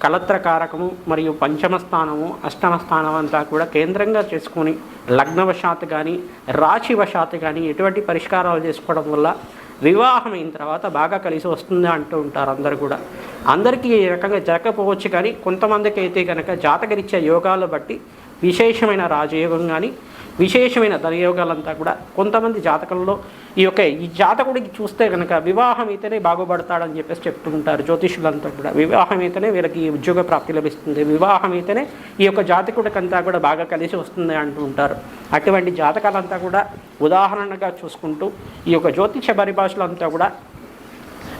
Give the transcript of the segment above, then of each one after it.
కలత్రకారకము మరియు పంచమ స్థానము అష్టమ స్థానం అంతా కూడా కేంద్రంగా చేసుకొని లగ్నవశాత్తు కానీ రాశివశాత్తు కానీ ఎటువంటి పరిష్కారాలు చేసుకోవడం వల్ల వివాహం అయిన తర్వాత బాగా కలిసి వస్తుంది అంటూ ఉంటారు అందరు కూడా. అందరికీ ఈ రకంగా జరగకపోవచ్చు కానీ కొంతమందికి అయితే కనుక జాతకరిచ్చే యోగాలు బట్టి విశేషమైన రాజయోగం కానీ విశేషమైన ధనయోగాలంతా కూడా కొంతమంది జాతకంలో ఈ యొక్క ఈ జాతకుడికి చూస్తే కనుక వివాహం అయితేనే బాగుపడతాడని చెప్పేసి చెప్తుంటారు జ్యోతిషులంతా కూడా. వివాహం అయితేనే వీళ్ళకి ఉద్యోగ ప్రాప్తి లభిస్తుంది. వివాహం అయితేనే ఈ యొక్క జాతకుడికంతా కూడా బాగా కలిసి వస్తుంది అంటూ ఉంటారు. అటువంటి జాతకాలంతా కూడా ఉదాహరణగా చూసుకుంటూ ఈ యొక్క జ్యోతిష పరిభాషలో అంతా కూడా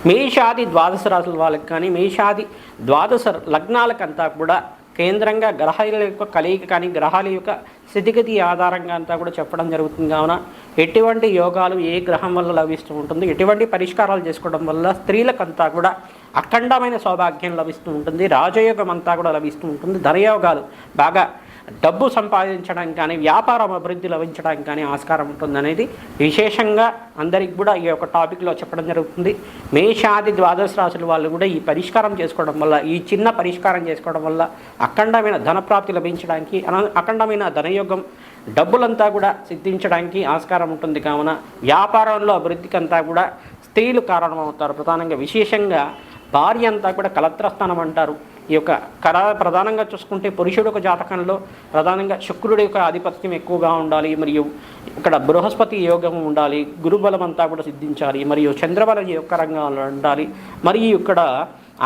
మేషాది ద్వాదశ రాసుల వాళ్ళకి కానీ మేషాది ద్వాదశ లగ్నాలకంతా కూడా కేంద్రంగా గ్రహాల యొక్క కలయిక కానీ గ్రహాల యొక్క స్థితిగతి ఆధారంగా అంతా కూడా చెప్పడం జరుగుతుంది. కావున ఎటువంటి యోగాలు ఏ గ్రహం వల్ల లభిస్తూ ఉంటుంది ఎటువంటి పరిష్కారాలు చేసుకోవడం వల్ల స్త్రీలకంతా కూడా అఖండమైన సౌభాగ్యం లభిస్తూ ఉంటుంది రాజయోగం అంతా కూడా లభిస్తూ ఉంటుంది ధనయోగాలు బాగా డబ్బు సంపాదించడానికి కానీ వ్యాపారం అభివృద్ధి లభించడానికి కానీ ఆస్కారం ఉంటుంది అనేది విశేషంగా అందరికి కూడా ఈ యొక్క టాపిక్లో చెప్పడం జరుగుతుంది. మేషాది ద్వాదశ రాశుల వాళ్ళు కూడా ఈ పరిష్కారం చేసుకోవడం వల్ల ఈ చిన్న పరిష్కారం చేసుకోవడం వల్ల అఖండమైన ధనప్రాప్తి లభించడానికి అఖండమైన ధనయోగం డబ్బులంతా కూడా సిద్ధించడానికి ఆస్కారం ఉంటుంది. కావున వ్యాపారంలో అభివృద్ధికి అంతా కూడా స్త్రీలు కారణమవుతారు. ప్రధానంగా విశేషంగా భార్య అంతా కూడా కలత్రస్థానం అంటారు. ఈ యొక్క కర ప్రధానంగా చూసుకుంటే పురుషుడు ఒక జాతకంలో ప్రధానంగా శుక్రుడి యొక్క ఆధిపత్యం ఎక్కువగా ఉండాలి మరియు ఇక్కడ బృహస్పతి యోగం ఉండాలి గురుబలం అంతా కూడా సిద్ధించాలి మరియు చంద్రబలం యొక్క రంగాలు ఉండాలి మరియు ఇక్కడ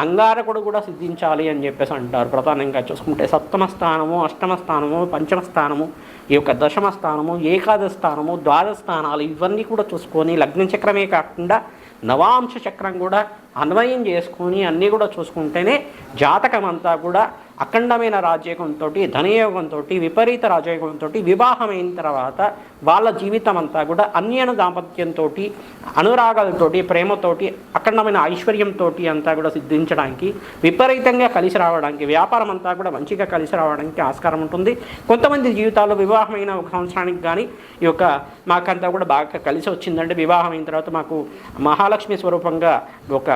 అంగారకుడు కూడా సిద్ధించాలి అని చెప్పేసి అంటారు. ప్రధానంగా చూసుకుంటే సప్తమ స్థానము అష్టమ స్థానము పంచమ స్థానము ఈ యొక్క దశమ స్థానము ఏకాదశ స్థానము ద్వాదశ స్థానాలు ఇవన్నీ కూడా చూసుకొని లగ్న చక్రమే కాకుండా నవాంశ చక్రం కూడా అన్వయం చేసుకొని అన్నీ కూడా చూసుకుంటేనే జాతకం అంతా కూడా అఖండమైన రాజయోగంతో ధనయోగంతో విపరీత రాజయోగంతో వివాహమైన తర్వాత వాళ్ళ జీవితం అంతా కూడా అన్యన దాంపత్యంతో అనురాగాలతోటి ప్రేమతోటి అఖండమైన ఐశ్వర్యంతో అంతా కూడా సిద్ధించడానికి విపరీతంగా కలిసి రావడానికి వ్యాపారం అంతా కూడా మంచిగా కలిసి రావడానికి ఆస్కారం ఉంటుంది. కొంతమంది జీవితాల్లో వివాహమైన ఒక సంవత్సరానికి కానీ ఈ యొక్క మాకంతా కూడా బాగా కలిసి వచ్చిందంటే వివాహమైన తర్వాత మాకు మహాలక్ష్మి స్వరూపంగా ఒక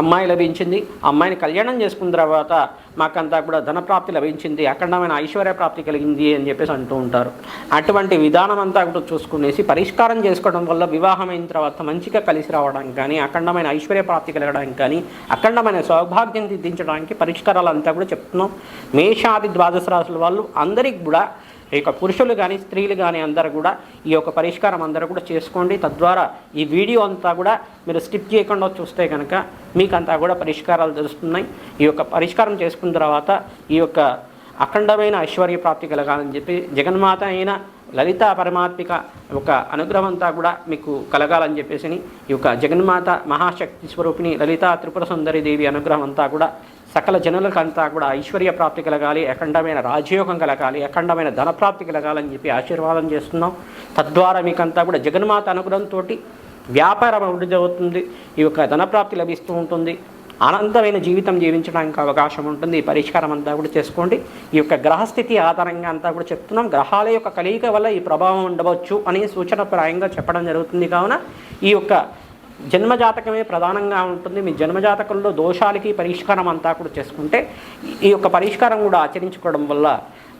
అమ్మాయి లభించింది. అమ్మాయిని కళ్యాణం చేసుకున్న తర్వాత మాకంతా కూడా ధనప్రాప్తి లభించింది. అఖండమైన ఐశ్వర్య ప్రాప్తి కలిగింది అని చెప్పేసి అంటూ ఉంటారు. అటువంటి విధానం అంతా కూడా చూసుకునేసి పరిష్కారం చేసుకోవడం వల్ల వివాహం అయిన తర్వాత మంచిగా కలిసి రావడానికి కానీ అఖండమైన ఐశ్వర్య ప్రాప్తి కలగడానికి కానీ అఖండమైన సౌభాగ్యం దిద్దించడానికి పరిష్కారాలు అంతా కూడా చెప్తున్నాం. మేషాది ద్వాదశ రాశుల వాళ్ళు అందరికి కూడా ఈ యొక్క పురుషులు కానీ స్త్రీలు కానీ అందరూ కూడా ఈ యొక్క పరిష్కారం అందరూ కూడా చేసుకోండి. తద్వారా ఈ వీడియో అంతా కూడా మీరు స్కిప్ చేయకుండా చూస్తే కనుక మీకు అంతా కూడా పరిష్కారాలు తెలుస్తున్నాయి. ఈ యొక్క పరిష్కారం చేసుకున్న తర్వాత ఈ యొక్క అఖండమైన ఐశ్వర్య ప్రాప్తి కలగాలని చెప్పి జగన్మాత అయిన లలిత పరమాత్మిక ఒక అనుగ్రహం అంతా కూడా మీకు కలగాలని చెప్పేసి ఈ యొక్క జగన్మాత మహాశక్తి స్వరూపిణి లలిత త్రిపుర సుందరి దేవి అనుగ్రహం అంతా కూడా సకల జనులకంతా కూడా ఐశ్వర్య ప్రాప్తి కలగాలి అఖండమైన రాజయోగం కలగాలి అఖండమైన ధనప్రాప్తి కలగాలని చెప్పి ఆశీర్వాదం చేస్తున్నాం. తద్వారా మీకంతా కూడా జగన్మాత అనుగ్రహంతో వ్యాపారం అభివృద్ధి అవుతుంది ఈ యొక్క ధనప్రాప్తి లభిస్తూ ఉంటుంది. అనంతమైన జీవితం జీవించడానికి అవకాశం ఉంటుంది. ఈ పరిష్కారం అంతా కూడా చేసుకోండి. ఈ యొక్క గ్రహస్థితి ఆధారంగా అంతా కూడా చెప్తున్నాం. గ్రహాల యొక్క కలయిక వల్ల ఈ ప్రభావం ఉండవచ్చు అనే సూచన ప్రాయంగా చెప్పడం జరుగుతుంది. కావున ఈ యొక్క జన్మజాతకమే ప్రధానంగా ఉంటుంది. మీ జన్మజాతకంలో దోషాలకి పరిష్కారం అంతా కూడా చేసుకుంటే ఈ యొక్క పరిష్కారం కూడా ఆచరించుకోవడం వల్ల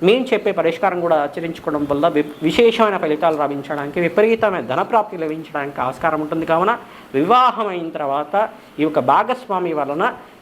మేము చెప్పే పరిష్కారం కూడా ఆచరించుకోవడం వల్ల విశేషమైన ఫలితాలు లభించడానికి విపరీతమైన ధనప్రాప్తి లభించడానికి ఆస్కారం ఉంటుంది. కావున వివాహం అయిన తర్వాత ఈ యొక్క భాగస్వామి వలన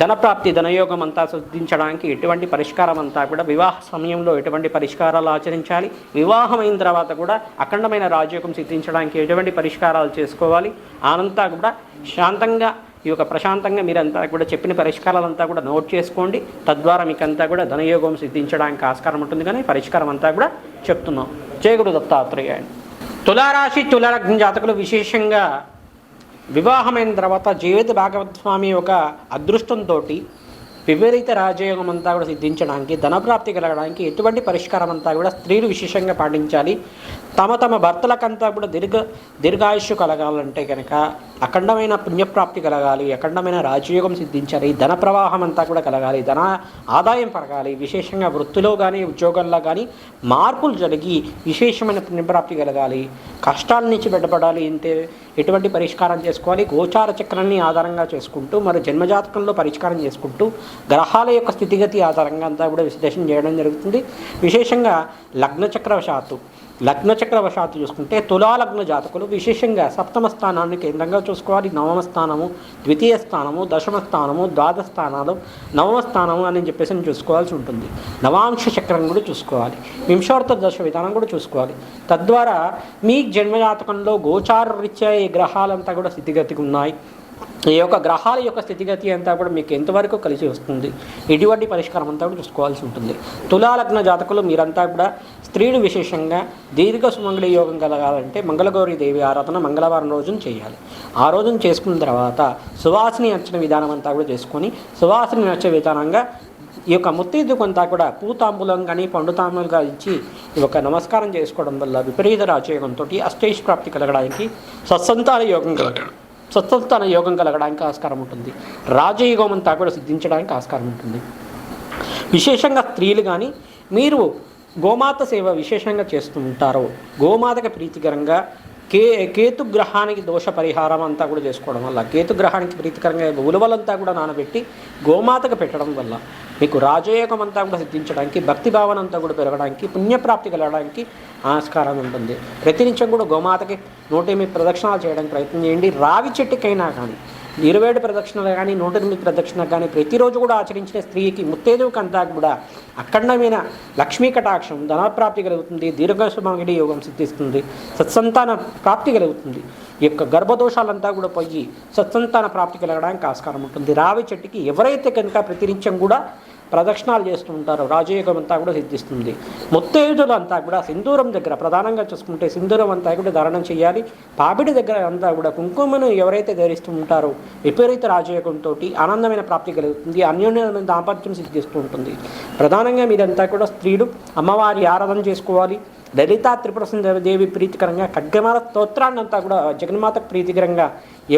ధనప్రాప్తి ధనయోగం అంతా సిద్ధించడానికి ఎటువంటి పరిష్కారం అంతా కూడా వివాహ సమయంలో ఎటువంటి పరిష్కారాలు ఆచరించాలి వివాహమైన తర్వాత కూడా అఖండమైన రాజయోగం సిద్ధించడానికి ఎటువంటి పరిష్కారాలు చేసుకోవాలి అనంతా కూడా శాంతంగా ఈ యొక్క ప్రశాంతంగా మీరంతా కూడా చెప్పిన పరిష్కారాలంతా కూడా నోట్ చేసుకోండి. తద్వారా మీకంతా కూడా ధనయోగం సిద్ధించడానికి ఆస్కారం ఉంటుంది కానీ పరిష్కారం అంతా కూడా చెప్తున్నాం. జయగుడు దత్తాత్రేయ. తులారాశి తులాలగ్న జాతకులు విశేషంగా వివాహమైన తర్వాత జీవిత భాగవతస్వామి యొక్క అదృష్టంతో విపరీత రాజయోగం అంతా కూడా సిద్ధించడానికి ధనప్రాప్తి కలగడానికి ఎటువంటి పరిష్కారం అంతా కూడా స్త్రీలు విశేషంగా పాటించాలి. తమ తమ భర్తలకంతా కూడా దీర్ఘ దీర్ఘాయుష్ కలగాలంటే కనుక అఖండమైన పుణ్యప్రాప్తి కలగాలి అఖండమైన రాజయోగం సిద్ధించాలి ధన ప్రవాహం అంతా కూడా కలగాలి ధన ఆదాయం పెరగాలి విశేషంగా వృత్తిలో కానీ ఉద్యోగంలో కానీ మార్పులు జరిగి విశేషమైన పుణ్యప్రాప్తి కలగాలి. కష్టాల నుంచి బయటపడాలి అంటే ఎటువంటి పరిష్కారం చేసుకోవాలి గోచార చక్రాన్ని ఆధారంగా చేసుకుంటూ మరి జన్మజాతకంలో పరిష్కారం చేసుకుంటూ గ్రహాల యొక్క స్థితిగతి ఆధారంగా అంతా కూడా విశ్లేషణ చేయడం జరుగుతుంది. విశేషంగా లగ్నచక్రవశాత్తు లగ్నచక్రవశాత్తు చూసుకుంటే తులాలగ్న జాతకులు విశేషంగా సప్తమ స్థానాన్ని కేంద్రంగా చూసుకోవాలి. నవమ స్థానము ద్వితీయ స్థానము దశమ స్థానము ద్వాదశ స్థానాలు నవమ స్థానము అని చెప్పేసి చూసుకోవాల్సి ఉంటుంది. నవాంశ చక్రం కూడా చూసుకోవాలి. వింశార్థ దశ విధానం కూడా చూసుకోవాలి. తద్వారా మీ జన్మజాతకంలో గోచార రీత్యా ఈ గ్రహాలంతా కూడా స్థితిగతిగా ఉన్నాయి. ఈ యొక్క గ్రహాల యొక్క స్థితిగతి అంతా కూడా మీకు ఎంతవరకు కలిసి వస్తుంది? ఎటువంటి పరిష్కారం అంతా కూడా చూసుకోవాల్సి ఉంటుంది. తులాలగ్న జాతకులు మీరంతా కూడా స్త్రీలు విశేషంగా దీర్ఘ సుమంగళి యోగం కలగాలంటే మంగళగౌరి దేవి ఆరాధన మంగళవారం రోజున చేయాలి. ఆ రోజున చేసుకున్న తర్వాత సువాసిని అర్చన విధానం అంతా కూడా చేసుకొని సువాసిని నచ్చే విధానంగా ఈ యొక్క ముత్తైదుకంతా కూడా పూతాంబులం కానీ పండుతాంబులుగా ఇచ్చి ఈ యొక్క నమస్కారం చేసుకోవడం వల్ల విపరీత రాజయోగంతో అష్టేష్ ప్రాప్తి కలగడానికి సత్సంతాన యోగం కలగడం. సత్సంతాన యోగం కలగడానికి ఆస్కారం ఉంటుంది. రాజయోగం అంతా కూడా సిద్ధించడానికి ఆస్కారం ఉంటుంది. విశేషంగా స్త్రీలు కానీ మీరు గోమాత సేవ విశేషంగా చేస్తూ ఉంటారో గోమాతకి ప్రీతికరంగా కే కేతుగ్రహానికి దోష పరిహారం అంతా కూడా చేసుకోవడం వల్ల కేతుగ్రహానికి ప్రీతికరంగా ఉలువలంతా కూడా నానబెట్టి గోమాతకు పెట్టడం వల్ల మీకు రాజయోగం అంతా కూడా సిద్ధించడానికి భక్తి భావన అంతా కూడా పెరగడానికి పుణ్యప్రాప్తి కలగడానికి ఆస్కారం ఉంటుంది. ప్రతి నిమిషం కూడా గోమాతకి నూటెనిమిది ప్రదక్షిణాలు చేయడానికి ప్రయత్నం చేయండి. రావి చెట్టుకైనా కానీ ఇరవై ఏడు ప్రదక్షిణలు కానీ నూట ఎనిమిది ప్రదక్షిణలు కానీ ప్రతిరోజు కూడా ఆచరించిన స్త్రీకి ముత్తేదువుకంతా కూడా అఖండమైన లక్ష్మీ కటాక్షం ధనప్రాప్తి కలుగుతుంది దీర్ఘసుమంగిడి యోగం సిద్ధిస్తుంది సత్సంతాన ప్రాప్తి కలుగుతుంది. ఈ యొక్క గర్భదోషాలంతా కూడా పోయి సత్సంతాన ప్రాప్తి కలగడానికి ఆస్కారం ఉంటుంది. రావి చెట్టుకి ఎవరైతే కనుక ప్రతినిత్యం కూడా ప్రదక్షిణాలు చేస్తూ ఉంటారో. రాజయోగం అంతా కూడా సిద్ధిస్తుంది. ముత్తైదులు కూడా సింధూరం దగ్గర ప్రధానంగా చూసుకుంటే సింధూరం అంతా కూడా ధారణం చేయాలి. పాపిడి దగ్గర అంతా కూడా కుంకుమను ఎవరైతే ధరిస్తూ ఉంటారో విపరీత రాజయోగంతో ఆనందమైన ప్రాప్తి కలుగుతుంది. అన్యోన్యమైన దాంపత్యం సిద్ధిస్తూ ఉంటుంది. ప్రధానంగా మీరంతా కూడా స్త్రీలు అమ్మవారి ఆరాధన చేసుకోవాలి. లలితా త్రిపుర సుందరదేవి ప్రీతికరంగా ఖడ్గమాల స్తోత్రాన్ని అంతా కూడా జగన్మాతకు ప్రీతికరంగా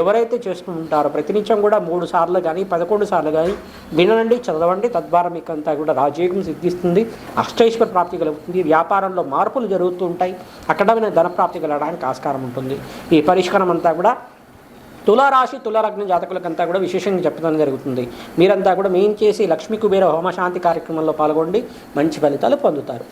ఎవరైతే చేస్తూ ఉంటారో ప్రతినిత్యం కూడా మూడు సార్లు కానీ పదకొండు సార్లు కానీ వినండి చదవండి. తద్వారా మీకు అంతా కూడా రాజయోగం సిద్ధిస్తుంది అష్టైశ్వర ప్రాప్తి కలుగుతుంది. వ్యాపారంలో మార్పులు జరుగుతూ ఉంటాయి. అక్కడమైన ధన ప్రాప్తి కలగడానికి ఆస్కారం ఉంటుంది. ఈ పరిష్కారం అంతా కూడా తులారాశి తులారగ్న జాతకులకంతా కూడా విశేషంగా చెప్పడం జరుగుతుంది. మీరంతా కూడా మెయిన్ చేసి లక్ష్మీ కుబేర హోమశాంతి కార్యక్రమంలో పాల్గొండి మంచి ఫలితాలు పొందుతారు.